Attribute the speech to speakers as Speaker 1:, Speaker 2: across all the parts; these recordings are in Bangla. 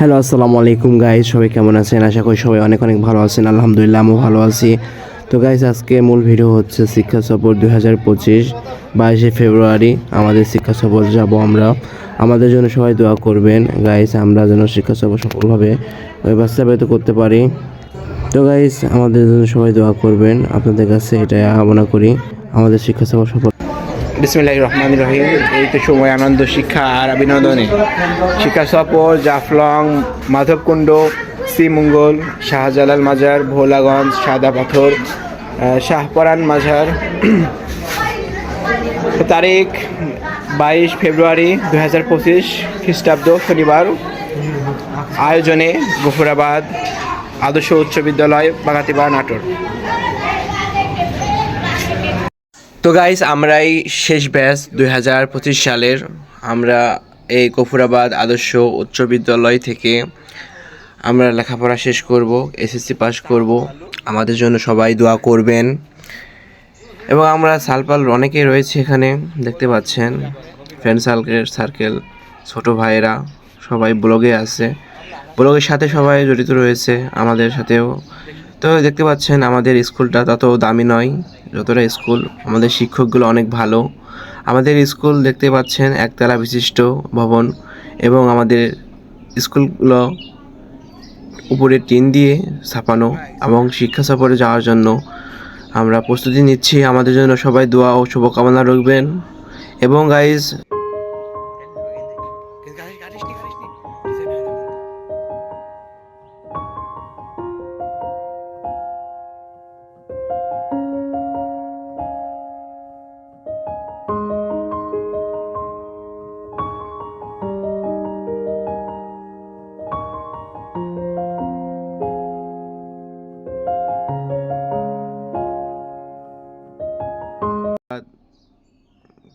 Speaker 1: হ্যালো আসসালামু আলাইকুম গাইজ সবাই কেমন আছেন? আশা করি সবাই অনেক অনেক ভালো আছেন। আলহামদুলিল্লাহ, আমিও ভালো আছি। তো গাইজ আজকে মূল ভিডিও হচ্ছে শিক্ষা সফর দুই হাজার পঁচিশ, বাইশে ফেব্রুয়ারি। আমাদের শিক্ষা সফর যাব আমরা। আমাদের জন্য সবাই দোয়া করবেন। গাইজ আমরা যেন শিক্ষা সফর সফলভাবে বাস্তবায়িত করতে পারি। তো গাইজ আমাদের জন্য সবাই দোয়া করবেন। আপনাদের কাছে এটাই কামনা করি। আমাদের শিক্ষা সফর সফল
Speaker 2: বিসমিল্লাহ রহমান রহিম। এই তো সময়, আনন্দ, শিক্ষা আর বিনোদনে শিক্ষা সফর, জাফলং, মাধবকুণ্ড, শ্রীমঙ্গল, শাহজালাল মাজার, ভোলাগঞ্জ, সাদা পাথর শাহপরান মাজার। তারিখ, বাইশ ফেব্রুয়ারি দু হাজার পঁচিশ খ্রিস্টাব্দ শনিবার। আয়োজনে গফুরাবাদ আদর্শ উচ্চ বিদ্যালয় বাগাতিবা নাটোর। তো গাইস আমরাই শেষ ব্যাচ দুই হাজার পঁচিশ সালের। আমরা এই কফুরাবাদ আদর্শ উচ্চ বিদ্যালয় থেকে আমরা লেখাপড়া শেষ করব এসএসসি পাস করব। আমাদের জন্য সবাই দোয়া করবেন। এবং আমরা সালপাল অনেকেই রয়েছে এখানে, দেখতে পাচ্ছেন। ফ্রেন্ড সার্কেল সার্কেল ছোটো ভাইয়েরা, সবাই ব্লগে আছে। ব্লগের সাথে সবাই জড়িত রয়েছে, আমাদের সাথেও। তো দেখতে পাচ্ছেন আমাদের স্কুলটা তত দামি নয়, যতটা স্কুল। আমাদের শিক্ষকগুলো অনেক ভালো। আমাদের স্কুল দেখতে পাচ্ছেন একতলা বিশিষ্ট ভবন এবং আমাদের স্কুলগুলো উপরে টিন দিয়ে ছাপানো এবং শিক্ষা সফরে যাওয়ার জন্য আমরা প্রস্তুতি নিচ্ছি। আমাদের জন্য সবাই দোয়া ও শুভকামনা রাখবেন এবং গাইজ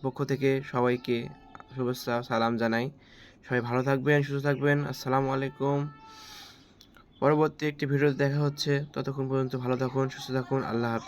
Speaker 2: পক্ষ থেকে সবাইকে শুভেচ্ছা, সালাম জানাই। সবাই ভালো থাকবেন, সুস্থ থাকবেন। আসসালামু আলাইকুম। পরবর্তী একটি ভিডিও দেখা হচ্ছে। ততক্ষণ পর্যন্ত ভালো থাকুন, সুস্থ থাকুন। আল্লাহ হাফেজ।